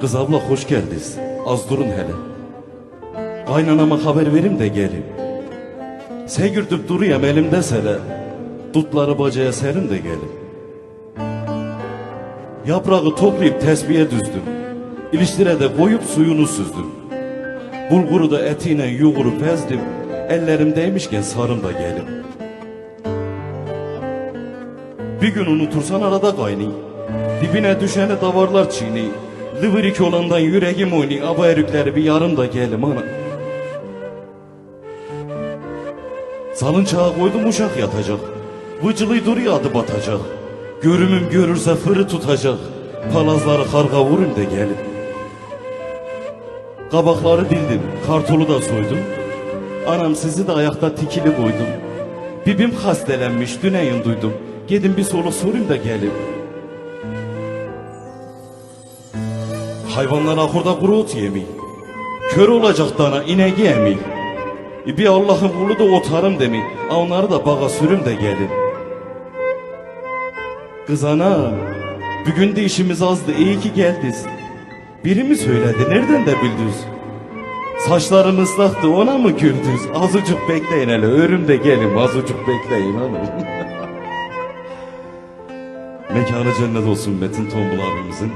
Kız abla hoş geldiniz. Az durun hele. Kaynanama haber verim de gelin. Segirtip duruyam elimde sele. Dutları bacaya serin de gelin. Yaprağı toplayıp tesbihe düzdüm. İliştire de koyup suyunu süzdüm. Bulguru da etiyle yoğurup ezdim. Ellerim değmişken sarım da gelin. Bir gün unutursan arada kaynay. Dibine düşene davarlar çiğney. Lıvırik olandan yüreğim oynay. Aba erükleri bir yarım da gelim ana. Salınçağa koydum uşak yatacak. Vıcılı duruyor adı batacak. Görümüm görürse fırı tutacak. Palazları karga vurun da gelin. Kabakları dildim, kartolu da soydum. Anam sizi de ayakta tikili koydum. Bibim hastelenmiş, düneyin duydum. Gidin bir soluk sorayım da gelin. Hayvanlar ahurda kuru ot yemi. Kör olacak dana ineği emi. Bir Allah'ın kulu da otarım demi. Onları da bağa sürüm de gelin. Kız ana, bugün de işimiz azdı, iyi ki geldiniz. Biri mi söyledi, nereden de bildiniz? Saçlarım ıslaktı, ona mı güldünüz? Azıcık bekleyin hele, örüm de gelin, azıcık bekleyin hanım. Mekanı cennet olsun Metin Tombul abimizin.